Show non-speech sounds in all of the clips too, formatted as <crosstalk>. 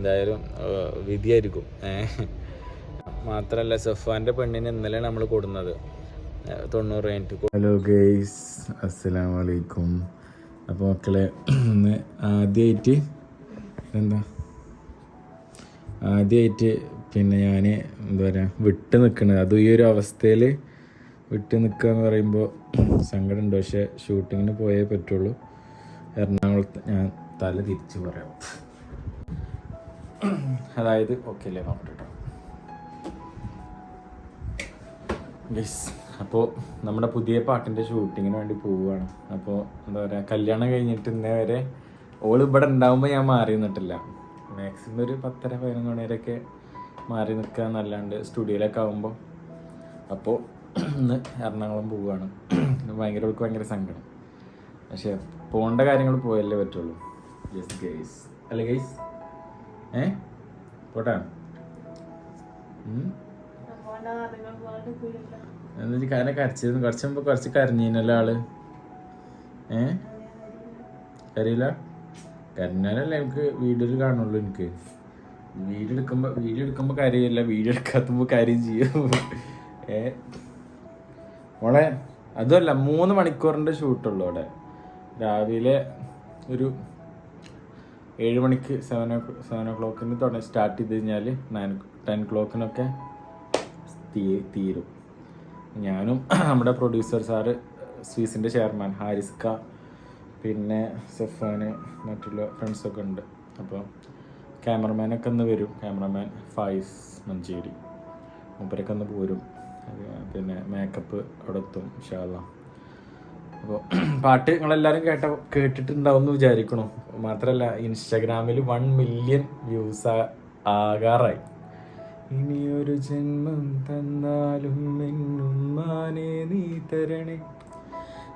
എന്തായാലും വിധിയായിരിക്കും. മാത്രമല്ല സഫാന്റെ പെണ്ണിന് ഇന്നലെ നമ്മൾ കൊടുന്നത്. തൊണ്ണൂറ് കഴിഞ്ഞിട്ട് ഹലോ ഗെയ്സ് അസ്സലാമു വലൈക്കും അപ്പോൾ മക്കളെ ഇന്ന് ആദ്യമായിട്ട് എന്താ? ആദ്യമായിട്ട് പിന്നെ ഞാൻ എന്താ പറയുക വിട്ട് നിൽക്കുന്നത് അതും ഈ ഒരു അവസ്ഥയിൽ വിട്ട് നിൽക്കുക എന്ന് പറയുമ്പോൾ സങ്കടമുണ്ട് പക്ഷേ ഷൂട്ടിങ്ങിന് പോയേ പറ്റുള്ളൂ. എറണാകുളത്ത് ഞാൻ തല തിരിച്ച് പറയാം. അതായത് ഓക്കെ അല്ലേ നോക്കട്ടെ കേട്ടോ. ഗൈസ് അപ്പോൾ നമ്മുടെ പുതിയ പാട്ടിന്റെ ഷൂട്ടിങ്ങിന് വേണ്ടി പോവുകയാണ്. അപ്പോൾ എന്താ പറയുക കല്യാണം കഴിഞ്ഞിട്ട് ഇന്നേ വരെ ഓൾ ഇവിടെ ഉണ്ടാവുമ്പോൾ ഞാൻ മാറി നിന്നിട്ടില്ല. മാക്സിമം ഒരു പത്തര പതിനൊന്ന് മണിവരെയൊക്കെ മാറി നിൽക്കുക എന്നല്ലാണ്ട് സ്റ്റുഡിയോയിലൊക്കെ ആകുമ്പോൾ അപ്പോൾ ഇന്ന് എറണാകുളം പോവുകയാണ്. ഭയങ്കര അവൾക്ക് ഭയങ്കര സങ്കടം. പക്ഷേ പോകേണ്ട കാര്യങ്ങൾ പോയല്ലേ പറ്റുള്ളൂ. ഗൈസ് അല്ലേ ഗൈസ് ഏ? പോട്ടെ. ഉം. എന്നിട്ട് കാരണം കരച്ചിരുന്നു. കുറച്ച് മുമ്പ് കുറച്ച് കരഞ്ഞീനല്ലോ ആൾ. ഏ? കരയില്ല? കരഞ്ഞാലല്ലേ എനിക്ക് വീഡിയോയിൽ കാണുള്ളൂ എനിക്ക്. വീഡിയോ എടുക്കുമ്പോ വീഡിയോ എടുക്കുമ്പോ കരയില്ല. വീഡിയോ എടുക്കാത്തുമ്പോ കാര്യം ചെയ്യും. ഏ? മോളെ അതുമല്ല മൂന്ന് മണിക്കൂറിന്റെ ഷൂട്ടുള്ളൂ അവിടെ. രാവിലെ ഒരു ഏഴ് മണിക്ക് സെവൻ ഓ സെവൻ ഓ ക്ലോക്കിന് തുടങ്ങി സ്റ്റാർട്ട് ചെയ്ത് കഴിഞ്ഞാൽ നയൻ ടെൻ ക്ലോക്കിനൊക്കെ തീരും. ഞാനും <clears throat> നമ്മുടെ പ്രൊഡ്യൂസർ സാറ് സ്വീസിന്റെ ചെയർമാൻ ഹാരിസ്ക പിന്നെ സെഫാന് മറ്റുള്ള ഫ്രണ്ട്സൊക്കെ ഉണ്ട്. അപ്പോൾ ക്യാമറമാനൊക്കെ ഒന്ന് വരും. ക്യാമറമാൻ ഫായിസ് മഞ്ചേരി. മൂപ്പരൊക്കെ ഒന്ന് പോരും. പിന്നെ മേക്കപ്പ് അവിടെ എത്തും ഇൻഷാല്ല അപ്പോൾ <clears throat> പാട്ട് നിങ്ങളെല്ലാവരും കേട്ട കേട്ടിട്ടുണ്ടാവും എന്ന് വിചാരിക്കണു. മാത്രമല്ല ഇൻസ്റ്റാഗ്രാമിൽ വൺ മില്യൺ വ്യൂസ് ആകാറായി. ഇനിയൊരു ജന്മം തന്നാലും എന്നുമ്മാനെ നീ തരണേ.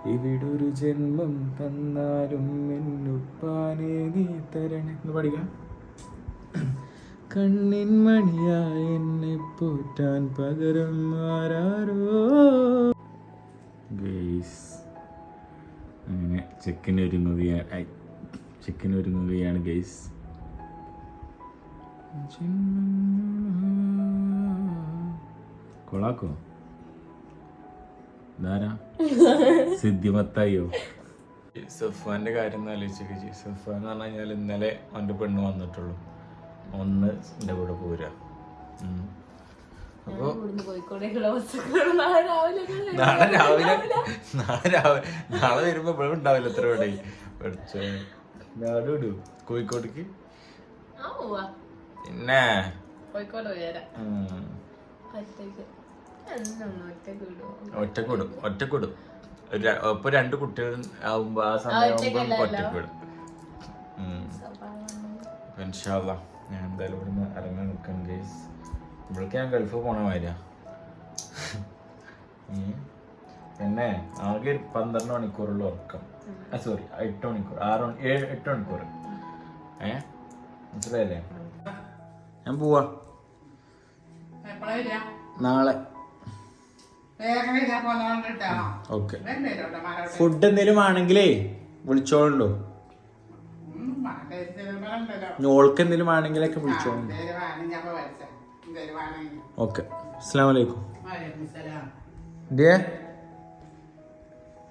ഇവിടൊരു ജന്മം തന്നാലും എന്നുപ്പാനെ നീ തരണേ. എന്ന് പഠിക്കാം <clears throat> കണ്ണിൻ മണിയായി എന്നെ പോറ്റാൻ പകരം ആരാരോ. ചെക്കിന് ഒരുങ്ങുകയാണ് ചെക്കിന് ഒരുങ്ങുകയാണ് ഗെയ്സ് കൊളാക്കോ സിദ്ധിമത്തായോ? സഫാന്റെ കാര്യം ഒന്ന് ആലോചിച്ചൊക്കെ ചെയ്യും സഫാൻ എന്ന് പറഞ്ഞു കഴിഞ്ഞാൽ ഇന്നലെ അവന്റെ പെണ്ണ് വന്നിട്ടുള്ളൂ. ഒന്ന് എന്റെ കൂടെ പോരാ. അപ്പോ നാളെ രാവിലെ നാളെ രാവിലെ നാളെ വരുമ്പോ ഇവിടെ ഉണ്ടാവില്ല എത്ര ഇവിടെ പഠിച്ചു. നാട് വിടൂ. കോഴിക്കോട്ടേക്ക്? പിന്നെ? ഒറ്റക്കൂടും ഒറ്റക്കൂടും ഇപ്പൊ രണ്ട് കുട്ടികൾ ആവുമ്പോ ആ സമയമാകുമ്പോ ഒറ്റക്കൂടും. ഞാൻ എന്തായാലും ഇവിടുന്ന് ഇറങ്ങാൻ നിൽക്കണം ഗേസ് ഇവിടേക്ക് ഞാൻ ഗൾഫ് പോണ മാതിരിയാ. പിന്നെ ആകെ ഒരു പന്ത്രണ്ട് മണിക്കൂറുള്ള ഉറക്കം. സോറി എട്ട് മണിക്കൂർ ആറ് മണി ഏഴ് എട്ട് മണിക്കൂർ. ഏ? മനസ്സിലായില്ലേ? ഞാൻ പോവാ? നാളെ. ഓക്കെ. ഫുഡ് എന്തെങ്കിലും ആണെങ്കിലേ വിളിച്ചോളണ്ടോ ഓൾക്ക് എന്തേലും ആണെങ്കിലൊക്കെ ആ, ഓക്കെ. അസ്സാം വലൈക്കും വലൈക്കും സലാം. ഡേ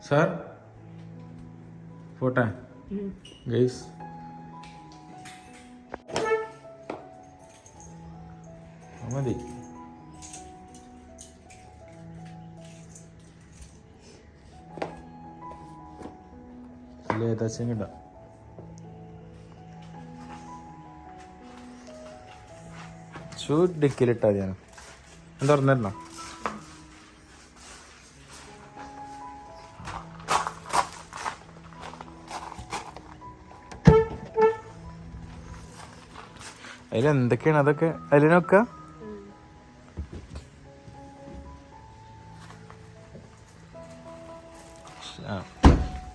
സാർ? പോട്ടെ. ഗൈസ്. മതി. ഇല്ല ഏതാച്ചും കിട്ടാം? ഷൂ ഡിക്കിലിട്ടാ ഞാൻ എന്താ പറഞ്ഞിരുന്നോ? അതിൽ എന്തൊക്കെയാണ് അതൊക്കെ? അതിൽ ആ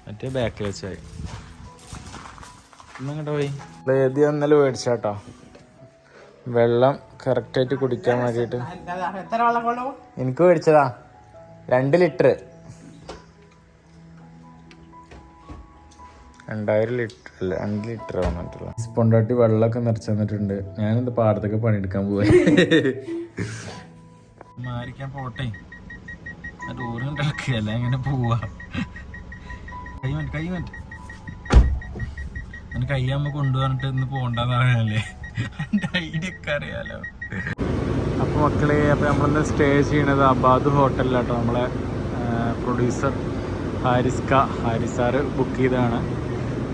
മറ്റേ ബാക്കിൽ വെച്ചായി. ഇന്നങ്ങോട്ട് പോയി? ഏതി ഒന്നല്ല മേടിച്ചാട്ടോ വെള്ളം കറക്റ്റായിട്ട് കുടിക്കാൻ വേണ്ടിയിട്ട്. എനിക്ക് മേടിച്ചതാ. രണ്ട് ലിറ്റർ രണ്ടായിരം ലിറ്റർ അല്ല രണ്ട് ലിറ്റർ വന്നിട്ടുള്ള സ്പോണ്ടായിട്ട് വെള്ളമൊക്കെ നിറച്ച് തന്നിട്ടുണ്ട്. ഞാനിത് പാടത്തൊക്കെ പണിയെടുക്കാൻ പോവാ. മാരിക്കാൻ പോട്ടെ. ടൂറിനുണ്ടാക്കിയല്ല എങ്ങനെ പോവാ. കൈ മറ്റ കൈ കൊണ്ടുവന്നിട്ട് ഇന്ന് പോണ്ടെന്ന് പറയാനല്ലേ ഒക്കെ അറിയാലോ അപ്പൊ മക്കളെ അപ്പൊ നമ്മളിന്ന് സ്റ്റേ ചെയ്യണത് അബാദ് ഹോട്ടലിലാട്ടോ നമ്മളെ പ്രൊഡ്യൂസർ ഹാരിസ്ക ഹാരിസാറ് ബുക്ക് ചെയ്തതാണ്.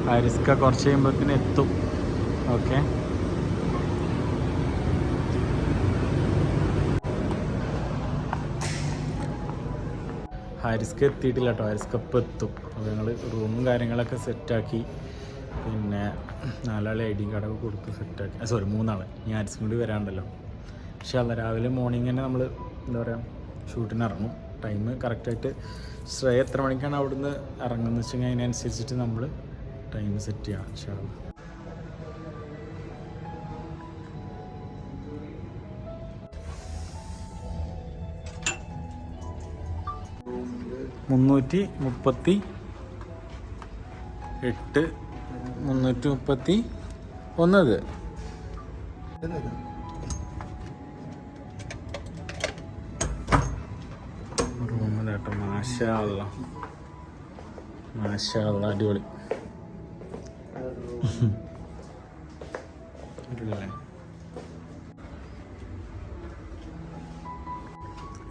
ഹാരിസ്ക കുറച്ച് കഴിയുമ്പോഴത്തേന് എത്തും. ഓക്കെ ഹാരിസ്ക എത്തിയിട്ടില്ല കേട്ടോ ഹാരിസ്ക ഇപ്പം എത്തും. അപ്പോൾ ഞങ്ങൾ റൂമും കാര്യങ്ങളൊക്കെ സെറ്റാക്കി പിന്നെ നാലാൾ ഐ ഡി കാർഡൊക്കെ കൊടുത്ത് സെറ്റാക്കി സോറി മൂന്നാളെ. ഞാൻ ആരിസും കൂടി വരാണ്ടല്ലോ. പക്ഷേ അന്ന് രാവിലെ മോർണിംഗ് തന്നെ നമ്മൾ എന്താ പറയുക ഷൂട്ടിന് ഇറങ്ങും. ടൈം കറക്റ്റായിട്ട് ശ്രേയ എത്ര മണിക്കാണ് അവിടുന്ന് ഇറങ്ങുന്നത് വെച്ചെങ്കിൽ അതിനനുസരിച്ചിട്ട് നമ്മൾ ടൈം സെറ്റ് ചെയ്യാം പക്ഷേ മുന്നൂറ്റി മുപ്പത്തി എട്ട് മുന്നൂറ്റി മുപ്പത്തി ഒന്നത് റൂമിലാട്ടോ മാഷാള്ള മാഷാള്ള അടിപൊളി. ഇതടുത്ത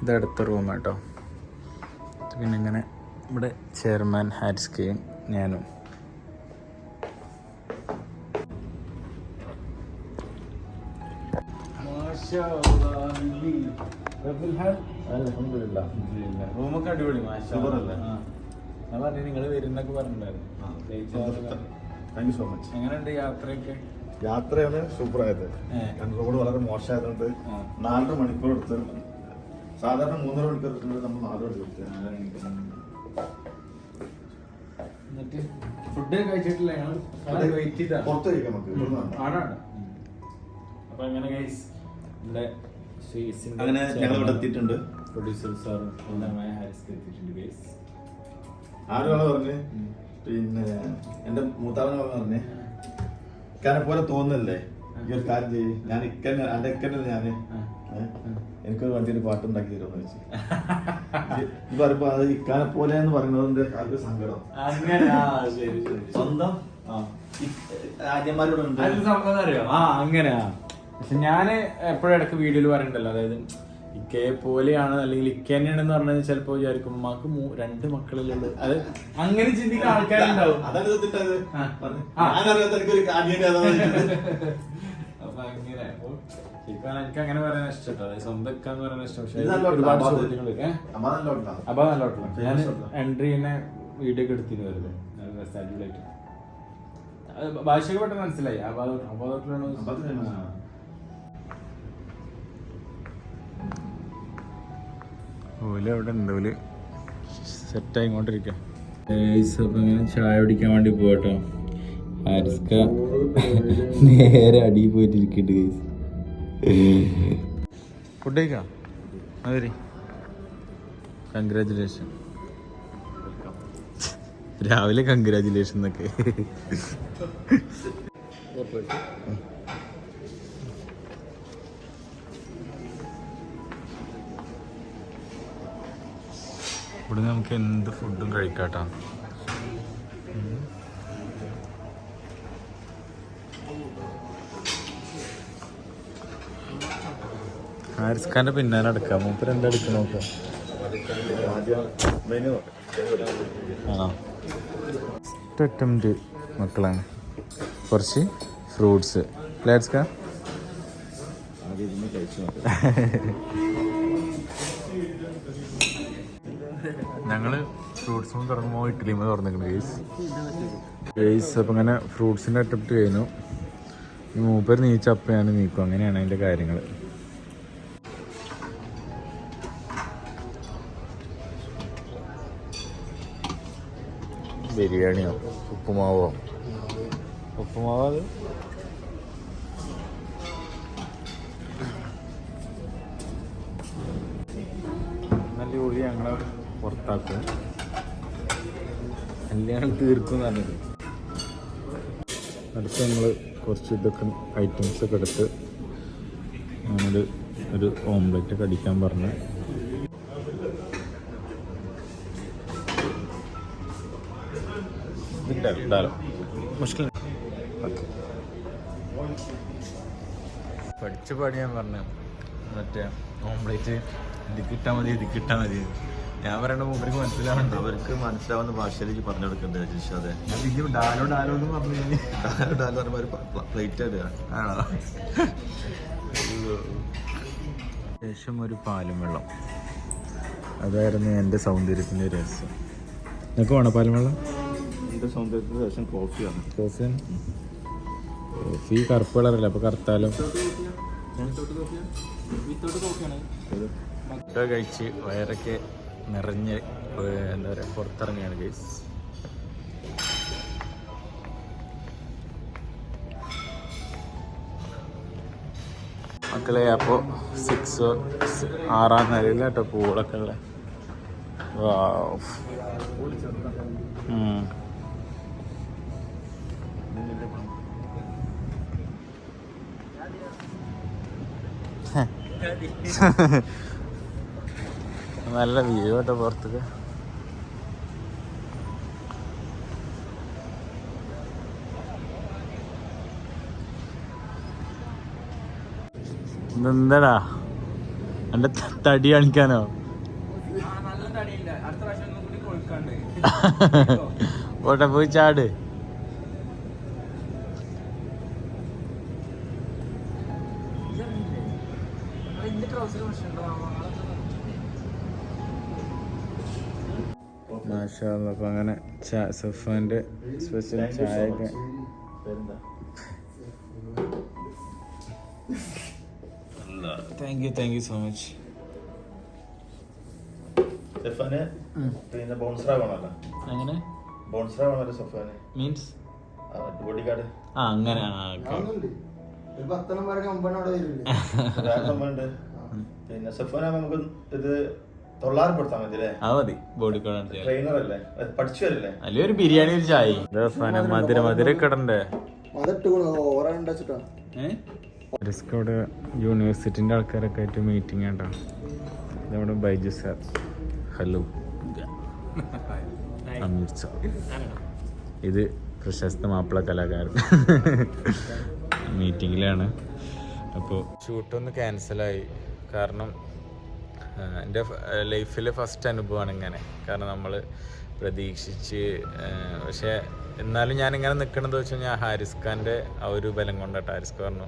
ഇത് അടുത്ത റൂം കേട്ടോ ഇത് പിന്നെ ഇങ്ങനെ നമ്മുടെ ചെയർമാൻ ഹാരിസ് കെയും ഞാനും. റൂമൊക്കെ അടിപൊളി? ഞാൻ പറഞ്ഞു നിങ്ങൾ വരുന്നൊക്കെ പറഞ്ഞിട്ടുണ്ടായിരുന്നു സോ മച്ച് എങ്ങനെയുണ്ട് യാത്രയൊക്കെ? യാത്രയാണ് സൂപ്പറായത്. ആയത് റോഡ് വളരെ മോശമായതുകൊണ്ട്. നാലര മണിക്കൂർ എടുത്ത് സാധാരണ മൂന്നര മണിക്കൂർ എടുത്തിട്ടുണ്ട് നമ്മൾ നാല് മണിക്കൂർ എന്നിട്ട് ഫുഡ് കഴിച്ചിട്ടില്ല? ഞങ്ങൾ വെയിറ്റ് ചെയ്താ. പുറത്ത് കഴിക്കാം നമുക്ക്. ആടാണ് അപ്പൊ അങ്ങനെ ഗൈസ് ഇവിടെ അങ്ങനെ ഞങ്ങൾ ഇവിടെ എത്തിയിട്ടുണ്ട്. പ്രൊഡ്യൂസർ സാറും എല്ലാമായ ഹാരിസ് എത്തിയിട്ടുണ്ട് ബേസ് ആരാണ് പറഞ്ഞേ? പിന്നെ എന്റെ മൂത്താവനെ പറഞ്ഞേ. ഇക്കാനെ പോലെ തോന്നല്ലേ ഈ ഒരു കാര്യം ചെയ്യ്. ഞാൻ ഇക്കന്നെ എന്റെ ഇക്കന്നെ ഏ? എനിക്കൊരു വണ്ടിയിൽ പാട്ടുണ്ടാക്കി തരുമെന്ന് വെച്ച്. ഇത് പറയുമ്പോ അത് ഇക്കാനെ പോലെ എന്ന് പറയുന്നതിന്റെ കാലത്ത് സങ്കടം. സ്വന്തം? ആര്യന്മാരോട് ഉണ്ട്. സംഭവം അറിയോ? ആ അങ്ങനെയാ പക്ഷെ ഞാൻ എപ്പോഴും ഇടയ്ക്ക് വീഡിയോയിൽ പറയണ്ടല്ലോ. അതായത് ഇക്കയെ പോലെയാണ് അല്ലെങ്കിൽ ഇക്ക തന്നെയാണെന്ന് പറഞ്ഞാൽ ചിലപ്പോ വിചാരിക്കും ഉമ്മാക്ക് രണ്ട് മക്കളിലുണ്ട് അത് അങ്ങനെ ചിന്തിക്കുന്ന ആൾക്കാരുണ്ടാവും. അപ്പൊ അങ്ങനെ അപ്പൊ ശരിക്കും എനിക്ക് അങ്ങനെ പറയാൻ സ്വന്തം ഇക്കാന്ന് ഇഷ്ടം. പക്ഷെ ഒരുപാട്. അപ്പൊ ഞാൻ. എൻട്രി തന്നെ വീഡിയോ ഒക്കെ അടിപൊളിയായിട്ട്. ഭാഷയൊക്കെ പെട്ടെന്ന് മനസ്സിലായി. അപ്പൊ അപ്പൊ ഓൽ അവിടെ ഉണ്ട്. ഓൽ സെറ്റ് ആയിക്കൊണ്ടിരിക്കാം. അപ്പൊ ഇങ്ങനെ ചായ കുടിക്കാൻ വേണ്ടി പോകട്ടോ ഹാരിസ്ക <laughs> നേരെ അടിയിൽ പോയിട്ട് ഇരിക്കട്ട് ഫുഡ് കഴിക്കാം? അതെ കൺഗ്രാചുലേഷൻ രാവിലെ കൺഗ്രാചുലേഷൻ എന്നൊക്കെ. <laughs> <laughs> ഇവിടെ നമുക്ക് എന്ത് ഫുഡും കഴിക്കാട്ടാ. ഹാരിസ് ഖാന്റെ പിന്നാലെ എടുക്കാം. മൂപ്പര് എന്താ എടുക്കുക നോക്കാം. ആണോ? അറ്റംപ്റ്റ് മക്കളാണ് കുറച്ച് ഫ്രൂട്ട്സ് ഹാരിസ് ഖാൻ ഞങ്ങൾ ഫ്രൂട്ട്സും തുടങ്ങുമ്പോൾ ഇഡ്ഡലിമ തുറന്നിട്ടുണ്ട് ഗേസ് ഗേസ് അപ്പം ഇങ്ങനെ ഫ്രൂട്ട്സിന്റെ അറ്റപ്റ്റ് കഴിഞ്ഞു. മൂപ്പർ ഞാൻ നീക്കും. അങ്ങനെയാണ് അതിന്റെ കാര്യങ്ങൾ ബിരിയാണിയോ ഉപ്പുമാവോ? ഉപ്പുമാവോ ഞങ്ങളെ എല്ലാം തീർക്കും എന്ന് പറഞ്ഞത്. അടുത്ത് നമ്മൾ കുറച്ച് ഇതൊക്കെ ഐറ്റംസ് ഒക്കെ എടുത്ത് നമ്മൾ ഒരു ഓംലെറ്റ് ഒക്കെ അടിക്കാൻ പറഞ്ഞു. പഠിച്ച് പാടിയാൻ പറഞ്ഞു. മറ്റേ ഓംലെറ്റ് ഇത് കിട്ടാൽ മതി ഇത് കിട്ടാൽ മതി. ഞാൻ പറയണ മൂപ്പർക്ക് മനസ്സിലാവണ്ട? അവർക്ക് മനസ്സിലാവുന്ന ഭാഷയിലേക്ക് പറഞ്ഞു കൊടുക്കണ്ടേ ജിഷാദെ ഡാലോ ഡാലോ എന്ന് പറഞ്ഞു കഴിഞ്ഞാൽ ഒരു പ്ലേറ്റ് ഇടുക ആണോ? ശേഷം ഒരു പാലും വെള്ളം. അതായിരുന്നു എന്റെ സൗന്ദര്യത്തിന്റെ രഹസ്യം. നിനക്ക് വേണോ പാലും വെള്ളം? എന്റെ സൗന്ദര്യത്തിന് ശേഷം കോഫിയാണ്. കോഫി കോഫി കറുപ്പ് കളറല്ലേ അപ്പോൾ കറുത്താലും? കഴിച്ച് വയറൊക്കെ നിറഞ്ഞ് എന്താ പറയുക പുറത്തിറങ്ങിയാണ് ഗൈസ് മക്കളെ അപ്പോൾ സിക്സ് ആറാം നിലയിൽ കേട്ടോ പൂളൊക്കെ ഉള്ള. <laughs> നല്ല വ്യൂ കേട്ടോ പുറത്തൊക്കെ. ഇതെന്താടാ എന്റെ തടി കാണിക്കാനോ? ഓട്ടെ <laughs> പോയി ചാട്. മാഷാ അപ്പം അങ്ങനെ സഫാന്റെ സ്പെഷ്യൽ ചായ ഒക്കെ thank you thank you so much സെഫാന്? പിന്നെ ബോൺസറ വേണമല്ലോ അങ്ങനെ ബോൺസറ വേണമല്ലോ സെഫാന്. മീൻസ് ബോഡിഗാർഡ് ആ അങ്ങനെ പിന്നെ സെഫാന നമുക്ക് ഇത് മതി. ബോഡി അല്ലേ പഠിച്ചു വരല്ലേ അല്ലെ ഒരു ബിരിയാണി ഒരു ചായ. മധുര മധുര കിടണ്ടേ യൂണിവേഴ്സിറ്റിന്റെ ആൾക്കാരൊക്കെ ആയിട്ട് മീറ്റിംഗ് കേട്ടോ നമ്മുടെ Baiju sir. Hello. Ameer sir. ഇത് പ്രശസ്ത മാപ്പിള കലാകാരൻ. മീറ്റിങ്ങിലാണ് അപ്പോൾ ഷൂട്ടൊന്ന് ക്യാൻസലായി. കാരണം എന്റെ ലൈഫിലെ ഫസ്റ്റ് അനുഭവമാണ് ഇങ്ങനെ. കാരണം നമ്മൾ പ്രതീക്ഷിച്ച് പക്ഷേ എന്നാലും ഞാനിങ്ങനെ നിൽക്കണത് വെച്ച് കഴിഞ്ഞാൽ ഹാരിസ് ഖാന്റെ ആ ഒരു ബലം കൊണ്ടാട്ടോ. ഹാരിസ് പറഞ്ഞു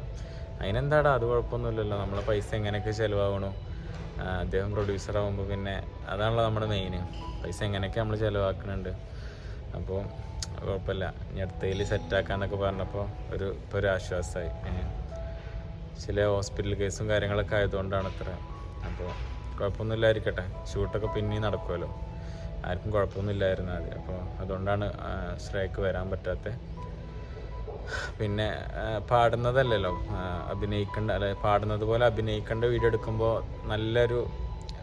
അതിനെന്താടാ അത് കുഴപ്പമൊന്നുമില്ലല്ലോ. നമ്മളെ പൈസ എങ്ങനെയൊക്കെ ചിലവാകണു? അദ്ദേഹം പ്രൊഡ്യൂസർ ആകുമ്പോൾ പിന്നെ അതാണല്ലോ നമ്മുടെ മെയിൻ പൈസ എങ്ങനെയൊക്കെ നമ്മൾ ചിലവാക്കുന്നുണ്ട് അപ്പോൾ കുഴപ്പമില്ല. ഇനി അടുത്തതിൽ സെറ്റാക്കാന്നൊക്കെ പറഞ്ഞപ്പോൾ ഒരു ഇപ്പോൾ ഒരു ആശ്വാസമായി ചില ഹോസ്പിറ്റൽ കേസും കാര്യങ്ങളൊക്കെ ആയതുകൊണ്ടാണ് അത്ര. അപ്പോൾ കുഴപ്പമൊന്നുമില്ലായിരിക്കട്ടെ. ഷൂട്ടൊക്കെ പിന്നെയും നടക്കുമല്ലോ. ആർക്കും കുഴപ്പമൊന്നുമില്ലായിരുന്നു ആദ്യം. അപ്പോൾ അതുകൊണ്ടാണ് സ്ട്രൈക്ക് വരാൻ പറ്റാത്തത് പിന്നെ പാടുന്നതല്ലല്ലോ. അഭിനയിക്കേണ്ട അല്ലെ പാടുന്നത് പോലെ അഭിനയിക്കേണ്ട വീഡിയോ എടുക്കുമ്പോൾ നല്ലൊരു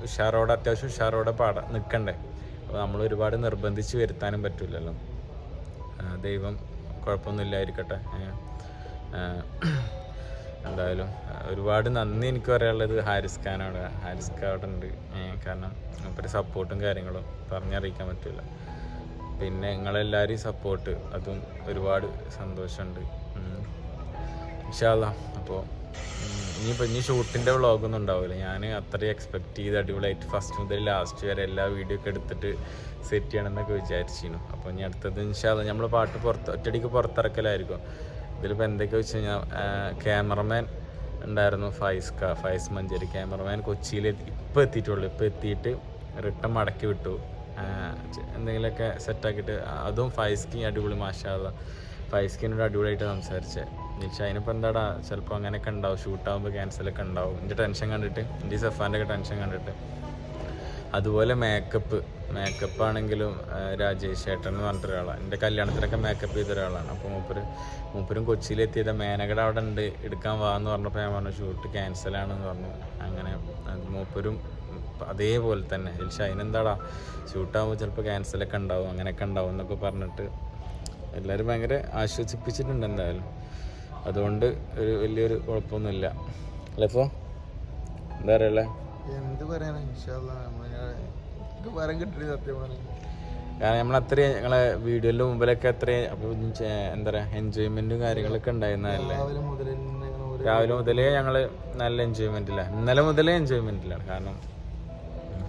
ഉഷാറോടെ അത്യാവശ്യം ഉഷാറോടെ പാടാൻ നിൽക്കണ്ടേ. അപ്പോൾ നമ്മൾ ഒരുപാട് നിർബന്ധിച്ച് വരുത്താനും പറ്റില്ലല്ലോ ദൈവം കുഴപ്പമൊന്നുമില്ലായിരിക്കട്ടെ. എന്തായാലും ഒരുപാട് നന്ദി എനിക്ക് പറയാനുള്ളത് ഹാരിസ് ഖാനാണ് ഹാരിസ് ഉണ്ട് കാരണം മൂപ്പര് സപ്പോർട്ടും കാര്യങ്ങളും പറഞ്ഞറിയിക്കാൻ പറ്റില്ല. പിന്നെ നിങ്ങളെല്ലാവരും സപ്പോർട്ട് അതും ഒരുപാട് സന്തോഷമുണ്ട്. ഇൻഷാല്ല അപ്പോൾ ഇനിയിപ്പോൾ ഇനി ഷൂട്ടിന്റെ വ്ളോഗൊന്നും ഉണ്ടാവില്ല. ഞാൻ അത്രയും എക്സ്പെക്ട് ചെയ്ത് അടിപൊളിയായിട്ട് ഫസ്റ്റ് മുതൽ ലാസ്റ്റ് വരെ എല്ലാ വീഡിയോ ഒക്കെ എടുത്തിട്ട് സെറ്റ് ചെയ്യണമെന്നൊക്കെ വിചാരിച്ചിരുന്നു. അപ്പോൾ ഇനി അടുത്തത് ഇൻഷാല്ല നമ്മൾ പാട്ട് പുറത്ത് ഒറ്റടിക്ക് പുറത്തിറക്കലായിരിക്കും. ഇതിലിപ്പോൾ എന്തൊക്കെ വെച്ച് കഴിഞ്ഞാൽ ക്യാമറമാൻ ഉണ്ടായിരുന്നു ഫൈസ് ക ഫൈസ് മഞ്ചേരി ക്യാമറമാൻ കൊച്ചിയിൽ ഇപ്പോൾ എത്തിയിട്ടുള്ളൂ. ഇപ്പോൾ എത്തിയിട്ട് റിട്ടേൺ മടക്കി വിട്ടു. എന്തെങ്കിലുമൊക്കെ സെറ്റാക്കിയിട്ട് അതും ഫൈസ്കി അടിപൊളി മാഷാള്ള. ഫൈസ്കിനോട് അടിപൊളിയായിട്ട് സംസാരിച്ചേ. എന്നുവെച്ചാൽ അതിനിപ്പോൾ എന്താടാ ചിലപ്പോൾ അങ്ങനെയൊക്കെ ഉണ്ടാവും. ഷൂട്ടാകുമ്പോൾ ക്യാൻസലൊക്കെ ഉണ്ടാവും. എന്റെ ടെൻഷൻ കണ്ടിട്ട് എന്റെ സഫാന്റെ ഒക്കെ ടെൻഷൻ കണ്ടിട്ട്. അതുപോലെ മേക്കപ്പ് മേക്കപ്പ് ആണെങ്കിലും രാജേഷ് ഏട്ടൻ എന്ന് പറഞ്ഞിട്ട് ഒരാളാണ് എന്റെ കല്യാണത്തിനൊക്കെ മേക്കപ്പ് ചെയ്ത ഒരാളാണ്. അപ്പോൾ മൂപ്പര് മൂപ്പരും കൊച്ചിയിലെത്തിയത്. മേനകട അവിടെ ഉണ്ട്. എടുക്കാൻ വാ എന്ന് പറഞ്ഞപ്പോൾ ഞാൻ പറഞ്ഞു ഷൂട്ട് ക്യാൻസലാണെന്ന് പറഞ്ഞു. അങ്ങനെ മൂപ്പരും അതേപോലെ തന്നെ. പക്ഷേ അതിനെന്താടാ? ഷൂട്ടാകുമ്പോൾ ചിലപ്പോൾ ക്യാൻസലൊക്കെ ഉണ്ടാവും. അങ്ങനെയൊക്കെ ഉണ്ടാവും എന്നൊക്കെ പറഞ്ഞിട്ട് എല്ലാവരും ഭയങ്കര ആശ്വസിപ്പിച്ചിട്ടുണ്ട് എന്തായാലും. അതുകൊണ്ട് ഒരു വലിയൊരു കുഴപ്പമൊന്നുമില്ല. അല്ലേ ഇപ്പോൾ എന്താ പറയല്ലേ എന്ത് പറയാനാ നമുക്ക് വരം കിട്ടില്ല സത്യം പറഞ്ഞു. കാരണം നമ്മൾ അത്രയും ഞങ്ങളെ വീഡിയോയിലെ മുമ്പിലൊക്കെ അത്രയും അപ്പൊ എന്താ പറയാ എൻജോയ്മെന്റും കാര്യങ്ങളൊക്കെ ഉണ്ടായിരുന്നതല്ലേ രാവിലെ മുതലേ ഞങ്ങൾ നല്ല എൻജോയ്മെന്റിലാണ് ഇന്നലെ മുതലേ എൻജോയ്മെന്റിലാണ് കാരണം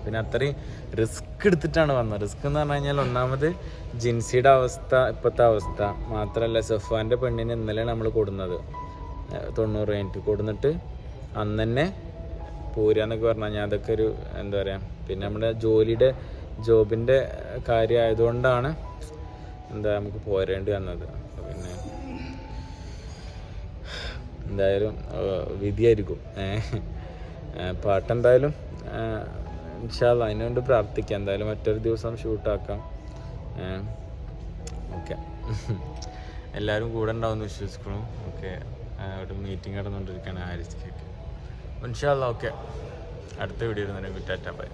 പിന്നെ അത്രയും റിസ്ക് എടുത്തിട്ടാണ് വന്നത്. റിസ്ക് എന്ന് പറഞ്ഞു കഴിഞ്ഞാൽ ഒന്നാമത് ജിൻസിയുടെ അവസ്ഥ ഇപ്പോഴത്തെ അവസ്ഥ. മാത്രമല്ല സഫാന്റെ പെണ്ണിനെ ഇന്നലെയാണ് നമ്മൾ കൊടുന്നത്. തൊണ്ണൂറ് കഴിഞ്ഞിട്ട്. കൊടുന്നിട്ട് അന്ന് തന്നെ പോരാന്നൊക്കെ പറഞ്ഞു ഞാൻ അതൊക്കെ ഒരു എന്താ പറയുക പിന്നെ നമ്മുടെ ജോലിയുടെ ജോബിന്റെ കാര്യമായതുകൊണ്ടാണ് എന്താ നമുക്ക് പോരേണ്ടി വന്നത്. പിന്നെ എന്തായാലും വിധിയായിരിക്കും. പാട്ടെന്തായാലും ഇൻഷാല്ല അതിനുവേണ്ടി പ്രാർത്ഥിക്കാം. എന്തായാലും മറ്റൊരു ദിവസം ഷൂട്ടാക്കാം. ഓക്കെ. എല്ലാവരും കൂടെ ഉണ്ടാവുമെന്ന് വിശ്വസിക്കുന്നു. ഓക്കെ. അവിടെ മീറ്റിംഗ് നടന്നുകൊണ്ടിരിക്കുകയാണ് ഹാരിസ്ക്കൊക്കെ ഇൻഷാല്ല ഓക്കെ. അടുത്ത വീഡിയോ ഇരുന്നേരം ടാറ്റ ബൈ